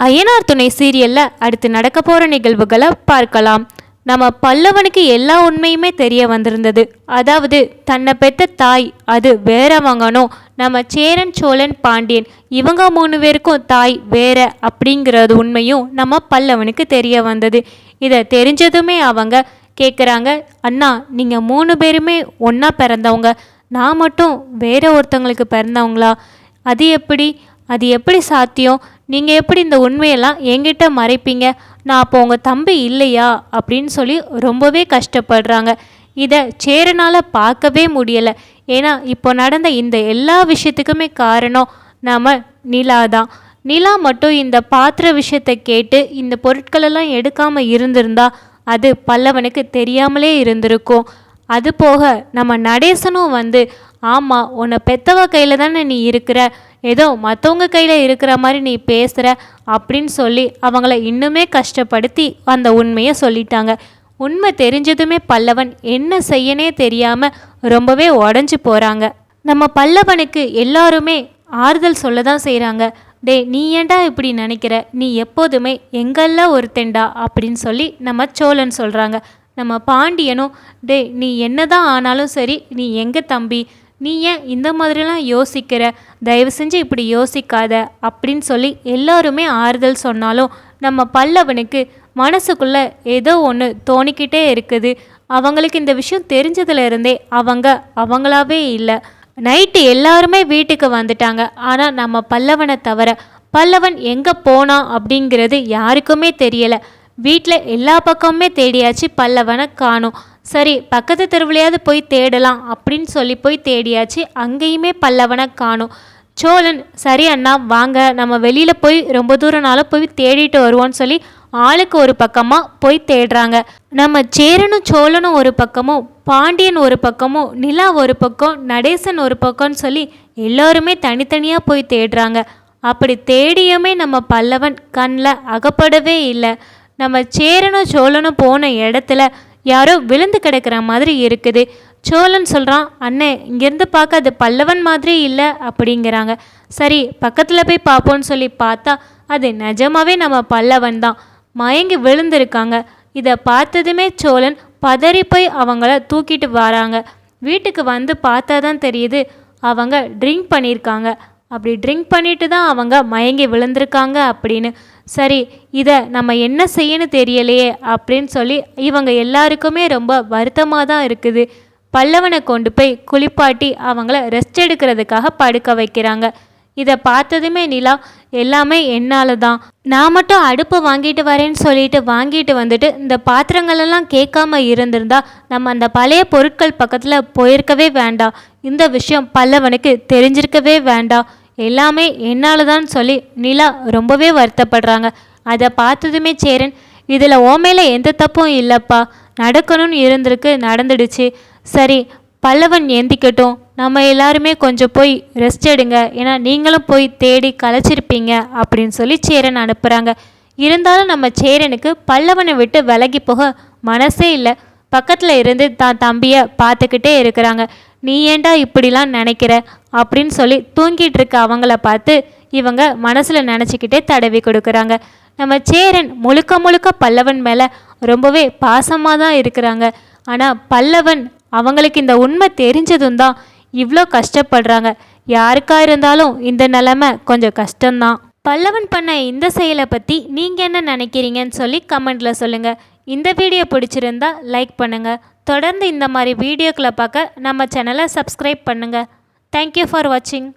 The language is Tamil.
ஐயனார் துணை சீரியல்ல அடுத்து நடக்க போகிற நிகழ்வுகளை பார்க்கலாம். நம்ம பல்லவனுக்கு எல்லா உண்மையுமே தெரிய வந்திருந்தது. அதாவது தன்னை பெற்ற தாய் அது வேறவங்கனோ நம்ம சேரன் சோழன் பாண்டியன் இவங்க மூணு பேருக்கும் தாய் வேற அப்படிங்கிறது உண்மையும் நம்ம பல்லவனுக்கு தெரிய வந்தது. இதை தெரிஞ்சதுமே அவங்க கேட்குறாங்க அண்ணா நீங்கள் மூணு பேருமே ஒன்றா பிறந்தவங்க. நான் மட்டும் வேற ஒருத்தவங்களுக்கு பிறந்தவங்களா? அது எப்படி? அது எப்படி சாத்தியம்? நீங்கள் எப்படி இந்த உண்மையெல்லாம் என்கிட்ட மறைப்பீங்க? நான் அப்போ உங்கள் தம்பி இல்லையா? அப்படின்னு சொல்லி ரொம்பவே கஷ்டப்படுறாங்க. இதை சேரனால் பார்க்கவே முடியலை. ஏன்னா இப்போ நடந்த இந்த எல்லா விஷயத்துக்குமே காரணம் நம்ம நிலா தான். நிலா மட்டும் இந்த பாத்திர விஷயத்தை கேட்டு இந்த பொருட்களெல்லாம் எடுக்காமல் இருந்திருந்தா அது பல்லவனுக்கு தெரியாமலே இருந்திருக்கும். அது போக நம்ம நடேசனும் வந்து ஆமாம் உன்னை பெத்தவ கையில் தானே நீ இருக்கிற? ஏதோ மற்றவங்க கையில் இருக்கிற மாதிரி நீ பேசுகிற அப்படின்னு சொல்லி அவங்கள இன்னுமே கஷ்டப்படுத்தி அந்த உண்மையை சொல்லிட்டாங்க. உண்மை தெரிஞ்சதுமே பல்லவன் என்ன செய்யனே தெரியாமல் ரொம்பவே உடஞ்சி போகிறாங்க நம்ம பல்லவனுக்கு எல்லாருமே ஆறுதல் சொல்ல தான் செய்கிறாங்க டே நீ ஏன்டா இப்படி நினைக்கிற? நீ எப்போதுமே எங்கெல்லாம் ஒருத்தண்டா அப்படின்னு சொல்லி நம்ம சோழன் சொல்கிறாங்க நம்ம பாண்டியனும் டே நீ என்னதான் ஆனாலும் சரி நீ எங்கே தம்பி? நீ ஏன் இந்த மாதிரிலாம் யோசிக்கிற? தயவு செஞ்சு இப்படி யோசிக்காத அப்படின்னு சொல்லி எல்லாருமே ஆறுதல் சொன்னாலும் நம்ம பல்லவனுக்கு மனசுக்குள்ளே ஏதோ ஒன்று தோணிக்கிட்டே இருக்குது. அவங்களுக்கு இந்த விஷயம் தெரிஞ்சதுல இருந்தே அவங்க அவங்களாவே இல்லை. நைட்டு எல்லாருமே வீட்டுக்கு வந்துட்டாங்க. ஆனால் நம்ம பல்லவனை தவிர பல்லவன் எங்கே போனான் அப்படிங்கிறது யாருக்குமே தெரியலை. வீட்டில் எல்லா பக்கமுமே தேடியாச்சு பல்லவனை காணும். சரி பக்கத்து தெருவுலையாவது போய் தேடலாம் அப்படின்னு சொல்லி போய் தேடியாச்சு. அங்கேயுமே பல்லவனை காணும். சோழன் சரி அண்ணா வாங்க. நம்ம வெளியில் போய் ரொம்ப தூரம்னாலும் போய் தேடிட்டு வருவோன்னு சொல்லி ஆளுக்கு ஒரு பக்கமாக போய் தேடுறாங்க. நம்ம சேரனும் சோழனும் ஒரு பக்கமும் பாண்டியன் ஒரு பக்கமும் நிலா ஒரு பக்கம் நடேசன் ஒரு பக்கம்னு சொல்லி எல்லோருமே தனித்தனியாக போய் தேடுறாங்க. அப்படி தேடியுமே நம்ம பல்லவன் கண்ணில் அகப்படவே இல்லை. நம்ம சேரனும் சோழனும் போன இடத்துல யாரோ விழுந்து கிடக்கிற மாதிரி இருக்குது. சோழன் சொல்கிறான் அண்ணே இங்கேருந்து பார்க்க அது பல்லவன் மாதிரி இல்லை அப்படிங்கிறாங்க. சரி பக்கத்தில் போய் பார்ப்போன்னு சொல்லி பார்த்தா அது நிஜமாவே நம்ம பல்லவன் தான். மயங்கி விழுந்திருக்காங்க. இதை பார்த்ததுமே சோழன் பதறி போய் அவங்கள தூக்கிட்டு வராங்க. வீட்டுக்கு வந்து பார்த்தா தான் தெரியுது அவங்க ட்ரிங்க் பண்ணியிருக்காங்க. அப்படி ட்ரிங்க் பண்ணிட்டு தான் அவங்க மயங்கி விழுந்திருக்காங்க அப்படின்னு. சரி இதை நம்ம என்ன செய்யணும் தெரியலையே அப்படின்னு சொல்லி இவங்க எல்லாருக்குமே ரொம்ப வருத்தமாக தான் இருக்குது. பல்லவனை கொண்டு போய் குளிப்பாட்டி அவங்கள ரெஸ்ட் எடுக்கிறதுக்காக படுக்க வைக்கிறாங்க. இதை பார்த்ததுமே நிலா எல்லாமே என்னால் தான் நான் மட்டும் அடுப்பு வாங்கிட்டு வரேன்னு சொல்லிட்டு வாங்கிட்டு வந்துட்டு இந்த பாத்திரங்களெல்லாம் கேட்காம இருந்திருந்தா நம்ம அந்த பழைய பொருட்கள் பக்கத்தில் போயிருக்கவே வேண்டாம். இந்த விஷயம் பல்லவனுக்கு தெரிஞ்சிருக்கவே வேண்டாம். எல்லாமே என்னால் தான் சொல்லி நிலா ரொம்பவே வருத்தப்படுறாங்க. அதை பார்த்ததுமே சேரன் இதில் ஓமையில் எந்த தப்பும் இல்லைப்பா. நடக்கணும்னு இருந்திருக்கு நடந்துடுச்சு. சரி பல்லவன் ஏந்திக்கட்டும். நம்ம எல்லாருமே கொஞ்சம் போய் ரெஸ்ட் எடுங்க. ஏன்னா நீங்களும் போய் தேடி கலைச்சிருப்பீங்க அப்படின்னு சொல்லி சேரன் அனுப்புகிறாங்க இருந்தாலும் நம்ம சேரனுக்கு பல்லவனை விட்டு விலகி போக மனசே இல்லை. பக்கத்தில் இருந்து தான் தம்பியை பார்த்துக்கிட்டே இருக்கிறாங்க. நீ ஏண்டா இப்படிலாம் நினைக்கிற? அப்படின்னு சொல்லி தூங்கிட்டு இருக்க அவங்கள பார்த்து இவங்க மனசில் நினச்சிக்கிட்டே தடவி கொடுக்குறாங்க. நம்ம சேரன் முழுக்க முழுக்க பல்லவன் மேலே ரொம்பவே பாசமாக தான் இருக்கிறாங்க. ஆனால் பல்லவன் அவங்களுக்கு இந்த உண்மை தெரிஞ்சதும் தான் இவ்வளோ கஷ்டப்படுறாங்க. யாருக்கா இருந்தாலும் இந்த நிலமை கொஞ்சம் கஷ்டம்தான். பல்லவன் பண்ண இந்த செயலை பற்றி நீங்கள் என்ன நினைக்கிறீங்கன்னு சொல்லி கமெண்ட்டில் சொல்லுங்கள் இந்த வீடியோ பிடிச்சிருந்தா லைக் பண்ணுங்கள் தொடர்ந்து இந்த மாதிரி வீடியோக்களை பார்க்க நம்ம சேனலை சப்ஸ்கிரைப் பண்ணுங்கள் தேங்க்யூ ஃபார் வாட்சிங்